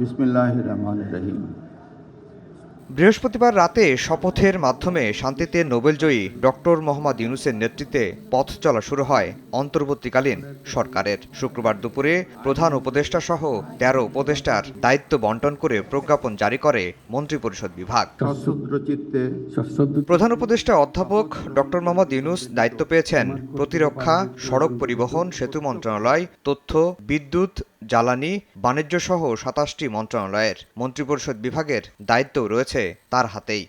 বিসমিল্লাহ রহমান রহিম বৃহস্পতিবার রাতে শপথের মাধ্যমে শান্তিতে নোবেলজয়ী ডক্টর মোহাম্মদ ইউনুসের নেতৃত্বে পথ চলা শুরু হয় অন্তর্বর্তীকালীন সরকারের। শুক্রবার দুপুরে প্রধান উপদেষ্টা সহ তেরো উপদেষ্টার দায়িত্ব বন্টন করে প্রজ্ঞাপন জারি করে মন্ত্রিপরিষদ বিভাগ। প্রধান উপদেষ্টা অধ্যাপক ডক্টর মোহাম্মদ ইউনুস দায়িত্ব পেয়েছেন প্রতিরক্ষা সড়ক পরিবহন সেতু মন্ত্রণালয় তথ্য বিদ্যুৎ জ্বালানি বাণিজ্য সহ সাতাশটি মন্ত্রণালয়ের মন্ত্রিপরিষদ বিভাগের দায়িত্বও রয়েছে তার হাতেই।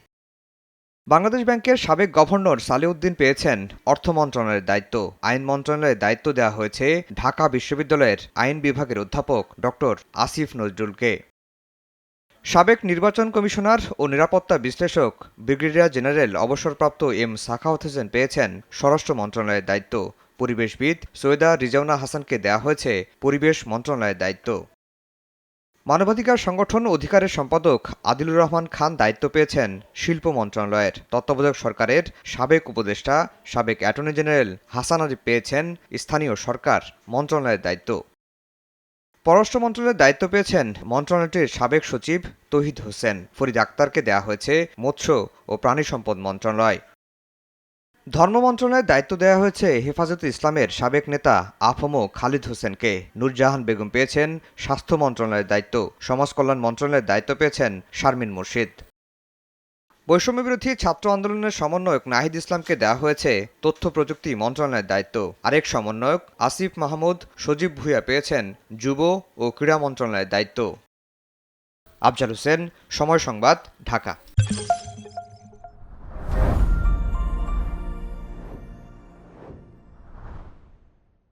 বাংলাদেশ ব্যাংকের সাবেক গভর্নর সালেউদ্দিন পেয়েছেন অর্থ মন্ত্রণালয়ের দায়িত্ব। আইন মন্ত্রণালয়ের দায়িত্ব দেওয়া হয়েছে ঢাকা বিশ্ববিদ্যালয়ের আইন বিভাগের অধ্যাপক ডক্টর আসিফ নজরুলকে। সাবেক নির্বাচন কমিশনার ও নিরাপত্তা বিশ্লেষক ব্রিগেডিয়ার জেনারেল অবসরপ্রাপ্ত এম সাখাওয়াত হোসেন পেয়েছেন স্বরাষ্ট্র মন্ত্রণালয়ের দায়িত্ব। পরিবেশবিদ সৈয়দা রিজাউনা হাসানকে দেওয়া হয়েছে পরিবেশ মন্ত্রণালয়ের দায়িত্ব। মানবাধিকার সংগঠন অধিকারের সম্পাদক আদিলুর রহমান খান দায়িত্ব পেয়েছেন শিল্প মন্ত্রণালয়ের তত্ত্বাবধায়ক সরকারের সাবেক উপদেষ্টা, সাবেক অ্যাটর্নি জেনারেল হাসান আরিফ পেয়েছেন স্থানীয় সরকার মন্ত্রণালয়ের দায়িত্ব। পররাষ্ট্র মন্ত্রণালয়ের দায়িত্ব পেয়েছেন মন্ত্রণালয়টির সাবেক সচিব তহিদ হোসেন। ফরিদ আক্তারকে দেওয়া হয়েছে মৎস্য ও প্রাণী সম্পদ মন্ত্রণালয়। ধর্ম মন্ত্রণালয়ের দায়িত্ব দেওয়া হয়েছে হেফাজতে ইসলামের সাবেক নেতা আফমো খালিদ হোসেনকে। নূরজাহান বেগম পেয়েছেন স্বাস্থ্য মন্ত্রণালয়ের দায়িত্ব। সমাজ কল্যাণ মন্ত্রণালয়ের দায়িত্ব পেয়েছেন শারমিন মুর্শিদ। বৈষম্য বিরোধী ছাত্র আন্দোলনের সমন্বয়ক নাহিদ ইসলামকে দেওয়া হয়েছে তথ্য প্রযুক্তি মন্ত্রণালয়ের দায়িত্ব। আরেক সমন্বয়ক আসিফ মাহমুদ, সজীব ভুইয়া পেয়েছেন যুব ও ক্রীড়া মন্ত্রণালয়ের দায়িত্ব। আফজাল হোসেন, সময় সংবাদ, ঢাকা।